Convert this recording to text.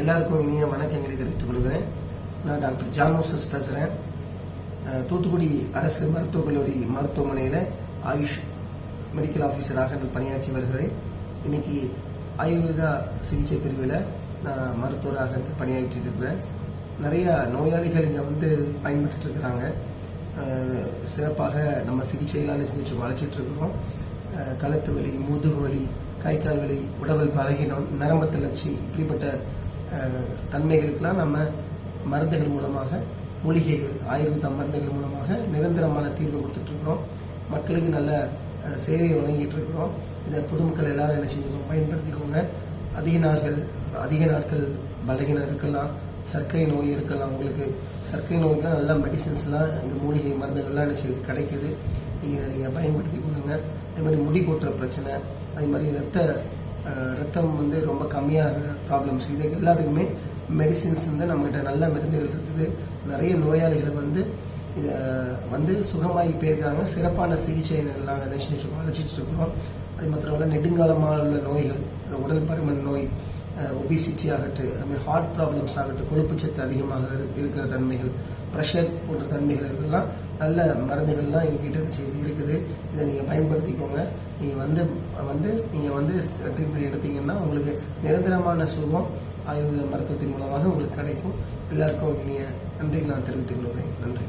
எல்லாருக்கும் இனிய வணக்கங்களை தெரிவித்துக் கொள்கிறேன். நான் டாக்டர் ஜான்மோசஸ் பேசுகிறேன் தூத்துக்குடி அரசு மருத்துவக் கல்லூரி மருத்துவமனையில் ஆயுஷ் மெடிக்கல் ஆஃபீஸராக நான் பணியாற்றி வருகிறேன். இன்னைக்கு ஆயுர்வேதா சிகிச்சை பிரிவில் நான் மருத்துவராக இங்க பணியாற்றிட்டு இருக்கிறேன். நிறைய நோயாளிகள் இங்கே வந்து பயன்பட்டு இருக்கிறாங்க. சிறப்பாக நம்ம சிகிச்சையெல்லாம் செஞ்சு வளைச்சிட்டு இருக்கிறோம். கழுத்து வலி முதுகு வலி கை கால் வலி உடல் பலகீனம் நரம்பு தளர்ச்சி இப்படிப்பட்ட தன்மைகளுக்கெல்லாம் நம்ம மருந்துகள் மூலமாக மூலிகைகள் ஆயுர்வேத மருந்துகள் மூலமாக நிரந்தரமான தீர்வு கொடுத்துட்டு இருக்கிறோம் மக்களுக்கு நல்ல சேவை வழங்கிட்டு இருக்கிறோம் இதை பொதுமக்கள் எல்லாரும் என்ன செய்யணும்? பயன்படுத்திக்கோங்க. அதிக நாட்கள் அதிக நாட்கள் பலகீனம் இருக்கலாம். சர்க்கரை நோய் இருக்கலாம். உங்களுக்கு சர்க்கரை நோய்க்குலாம் நல்ல மெடிசன்ஸ்லாம் இந்த மூலிகை மருந்துகள்லாம் என்ன செய்யுது? கிடைக்குது. நீங்கள் நீங்கள் பயன்படுத்தி கொடுங்க அதே மாதிரி முடி கொட்டுற பிரச்சனை அதே மாதிரி ரத்த ரத்தம் வந்து ரொம்ப கம்மியாக ப்ராப்ளம்ஸ் இது எல்லாத்துக்குமே மெடிசின்ஸ் வந்து நம்மகிட்ட நல்ல மருந்துகள் இருக்குது. நிறைய நோயாளிகள் வந்து இதை வந்து சுகமாகி போயிருக்காங்க. சிறப்பான சிகிச்சை எல்லாம் நினைச்சு வளர்ச்சிட்டு இருக்கிறோம். அது மாத்திரமல்ல நெடுங்காலமாக உள்ள நோய்கள் உடல் பருமன் நோய் ஒபிசிட்டி ஆகட்டும் அதுமாதிரி ஹார்ட் ப்ராப்ளம்ஸ் ஆகட்டும் கொழுப்புச்சத்து அதிகமாக இருக்கிற தன்மைகள் ப்ரெஷர் போன்ற தன்மைகள் இருக்கலாம் நல்ல மருந்துகள்லாம் எங்ககிட்ட இருக்குது. இதை நீங்கள் பயன்படுத்திக்கோங்க. நீங்கள் வந்து வந்து நீங்கள் வந்து ட்ரீட்மெண்ட் எடுத்தீங்கன்னா உங்களுக்கு நிரந்தரமான சுகம் ஆயுர்வேத மருத்துவத்தின் மூலமாக உங்களுக்கு கிடைக்கும். எல்லாருக்கும் இனிய நன்றி நான் தெரிவித்துக் கொள்கிறேன். நன்றி.